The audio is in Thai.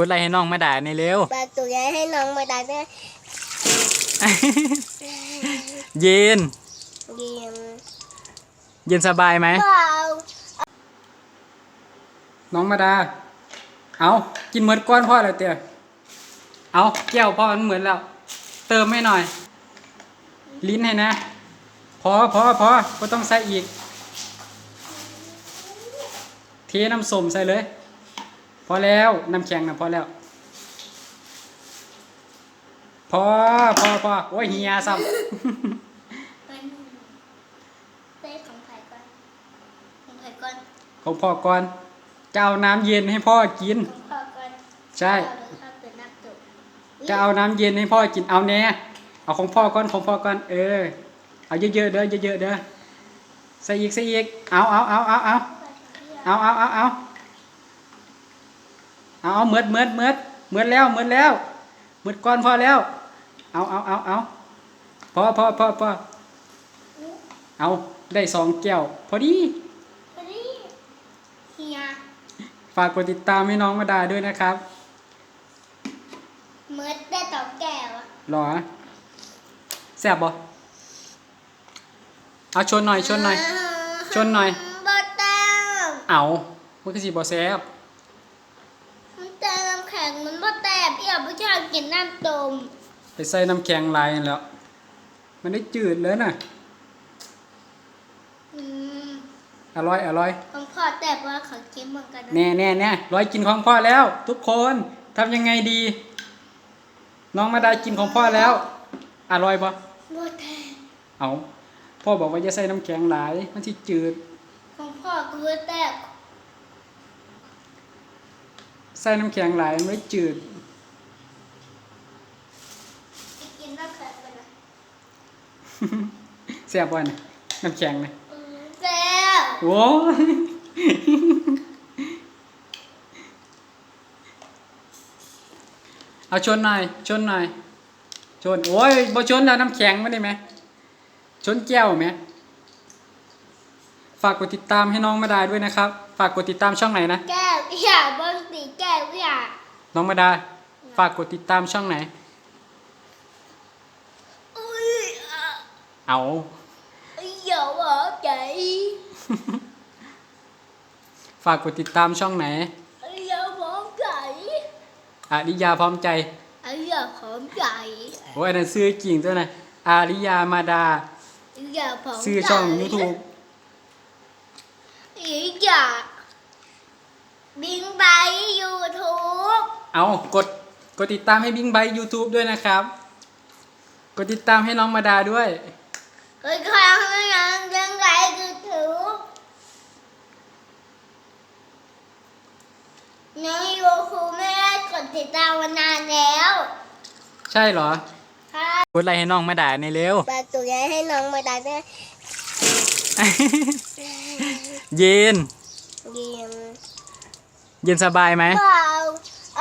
พูดอะไรให้น้องมาด่าในอยเร็วปลาตัวใหญ่ให้น้องมาได้ไหมเย็น เยี่ยมเย็นสบายไหม เปล่าน้องมาดา เอากินเหมือนก้อนพ่อเลยเตี้ยเอาแก้วพ่อมันเหมือนแล้ว เติมให้หน่อย ลิ้นให้นะ พอพอพอก็ต้องใส่อีก เทน้ำส้มใส่เลย พอแล้วน้ำแข็งนะพอแล้ว พอพอพอโอ้ยเฮียซ้เต้ของไผ่ก่อนของไผ่ก่อนำของพ่อก่อนจะเอาน้ำเย็นให้พ่อกิน ของพ่อก่อนใช่ เอาเลยครับเป็นนักตกจะเอาน้ำเย็นให้พ่อกินเอาแน่เอาของพ่อก่อนของพ่อก่อนเออ เอาเยอะๆเด้อเยอะๆเด้อใส่อีกใส่อีกเอาเอาเอาเอาเอาเอาเอาเอาเอา เอาเอาเมือดเมือดเมือดเมือดแล้วเมือดแล้วเมือดก่อนพอแล้ว เอาเอาเอาเอาพอพอพอพอเอาได้สองแก้วพอดีพอดีเฮียฝากกดติดตามให้น้องมาดาด้วยนะครับเมื่อได้ต่อแก้วอะหรอแซ่บบ่เอาชนหน่อยชนหน่อยชนหน่อยบอแต้มเอามันก็สิบ่แซ่บ มันแต่น้ำแข็งมันบอแต้มพี่อยาก ไม่ชอบกินน้ำต้มไปใส่น้ำแข็งลายนั่นแล้ว มันได้จืดเลยน่ะอืมอร่อยอร่อยของพ่อแต่ว่าเขากินเหมือนกันนะแน่แน่แน่ร้อยกินของพ่อแล้ว ทุกคนทำยังไงดี น้องมาได้กินของพ่อแล้ว อร่อยปะบอแต้มเอาพ่อบอกว่าจะใส่น้ำแข็งหลาย มันที่จืด ของพ่อก็บอแต้มใส่น้ำแข็งหลายมันไม่จืด ไปกินน้ำแข็งกันนะ แซ่บบ่นะน้ำแข็งนะอืมแซ่บโว้ยเอาชนหน่อยชนหน่อยชนโอ้ยบ่ชนแล้วน้ำแข็งไม่ได้ไหมชนแก้วไหมฝากกดติดตามให้น้องมาดาด้วยนะครับ ฝากกดติดตามช่องไหนนะ แก้วอยากเบิ้งสีแก้วอยากน้องมาดา ฝากกดติดตามช่องไหน อุ้ยอะ เอาอย่าว่าใจฝากกดติดตามช่องไหนอย่าพร้อมใจอาริยาพร้อมใจอย่าพร้อมใจโอ้ยอันนั้นซื้อจริงตัวนะอาริยามาดาอย่าพร้อมใจซื้อช่อง YouTube อย่าบิงไปยูทูบเอากดกดติดตามให้บิงไบ YouTube ด้วยนะครับ กดติดตามให้น้องมาดาด้วย ก็ครั้งนั้นยังไงยูทูบน้องยูทูบไม่ได้กดติดตามมานานแล้วใช่เหรอค่ะกดอะไรให้น้องมาดาในอยเร็วปลาตัวใหญ่ให้น้องมาได้ไหมเย็นเยี่ยมเย็นสบายไหมเปล่า